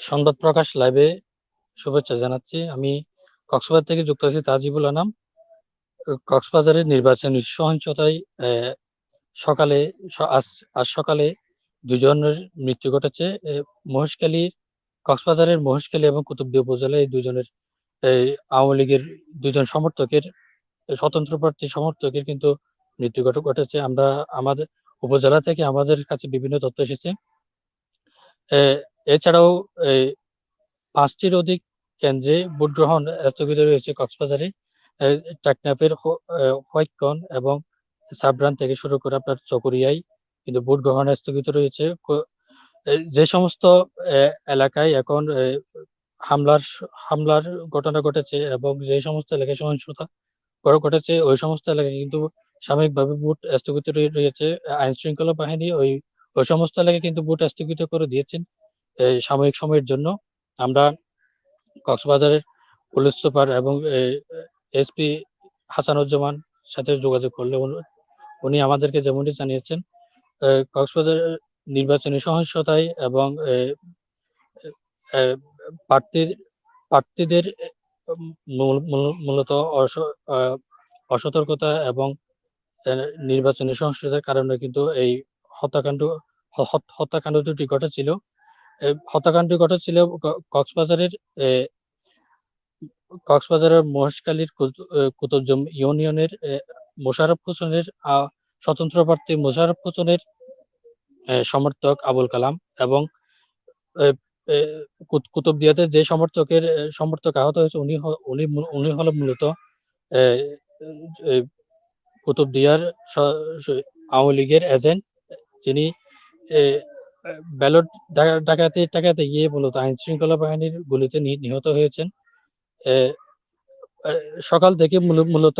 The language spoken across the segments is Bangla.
সংবাদ প্রকাশ লাইভে শুভেচ্ছা জানাচ্ছি। আমি কক্সবাজার থেকে যুক্ত আছি তাজিবুল আনাম। কক্সবাজারের নির্বাচনী সহিংসতায় সকালে আজ সকালে দুজনের মৃত্যু ঘটেছে। এ, মহেশখালীর কক্সবাজারের মহেশখালী এবং কুতুবদিয়া উপজেলায় দুজনের আওয়ামী লীগের দুজন সমর্থকের স্বতন্ত্র প্রার্থী সমর্থকের কিন্তু মৃত্যু ঘট- ঘটেছে। আমরা আমাদের উপজেলা থেকে আমাদের কাছে বিভিন্ন তথ্য এসেছে। এছাড়াও পাঁচটির অধিক কেন্দ্রে ভোট গ্রহণ স্থগিত রয়েছে কক্সবাজারে। টেকনাফের হোয়াইটকন এবং সাবরান থেকে শুরু করে আপনার চকরিয়ায় কিন্তু ভোট গ্রহণ স্থগিত রয়েছে। যে সমস্ত এলাকায় এখন হামলার হামলার ঘটনা ঘটেছে এবং যে সমস্ত এলাকায় সহিংসতা ঘটেছে, ওই সমস্ত এলাকায় কিন্তু সাময়িকভাবে ভোট স্থগিত রয়েছে। আইন শৃঙ্খলা বাহিনী ওই ওই সমস্ত এলাকায় কিন্তু ভোট স্থগিত করে দিয়েছেন, এই সাময়িক সময়ের জন্য। আমরা কক্সবাজারের পুলিশ সুপার এবং এসপি হাসানুজ্জামান সাথে যোগাযোগ করলে উনি- আমাদেরকে যেমনটি জানিয়েছেন কক্সবাজার নির্বাচনী সহিংসতায় এবং প্রার্থীর, প্রার্থীদের মূল- মূল- মূলত অসতর্কতা এবং নির্বাচনী সহিংসতার কারণে কিন্তু এই হত্যাকাণ্ড হত্যাকাণ্ড দুটি ঘটেছিল। হত্যাকাণ্ড ঘটেছিল কক্সবাজারের কক্সবাজারের মহেশখালীর কুতুবজম ইউনিয়নের আহ, মোশাররফ হোসেনের স্বতন্ত্র প্রার্থী মোশাররফ হোসেনের সমর্থক আবুল কালাম এবং কুতুবদিয়াতে যে সমর্থকের সমর্থক আহত হয়েছে উনি উনি উনি হলো মূলত কুতুবদিয়ার আওয়ামী লীগের এজেন্ট যিনি ব্যালট ডাকাতি টাকাতে গিয়ে মূলত আইন শৃঙ্খলা বাহিনীর গুলিতে নিহত হয়েছেন। সকাল থেকে মূলত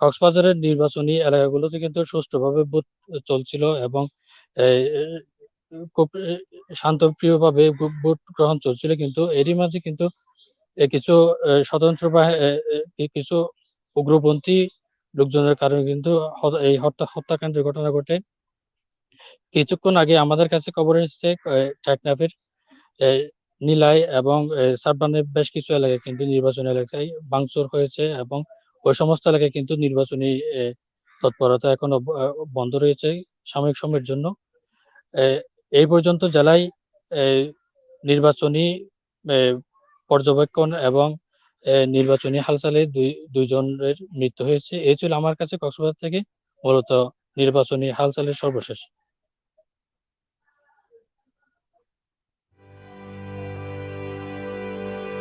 কক্সবাজারের নির্বাচনী এলাকাগুলোতে কিন্তু সুষ্ঠুভাবে ভোট চলছিল এবং খুব শান্তপ্রিয়ভাবে ভোট গ্রহণ চলছিল কিন্তু এরই মাঝে কিন্তু কিছু স্বতন্ত্র কিছু উগ্রপন্থী লোকজনের কারণে কিন্তু এই হত্যা, হত্যাকাণ্ডের ঘটনা ঘটে। কিছুক্ষণ আগে আমাদের কাছে খবর এসেছে টেকনাফের নীলাই এবং সাবরানের বেশ কিছু এলাকায় কিন্তু নির্বাচনী এলাকায় ভাঙচুর হয়েছে এবং ওই সমস্ত এলাকায় কিন্তু নির্বাচনী তৎপরতা এখনও বন্ধ রয়েছে সাময়িক সময়ের জন্য। এই পর্যন্ত জেলায় নির্বাচনী পর্যবেক্ষণ এবং নির্বাচনী হালচালে দুই, দুইজনের মৃত্যু হয়েছে। এই ছিল আমার কাছে কক্সবাজার থেকে মূলত নির্বাচনী হালচালের সর্বশেষ।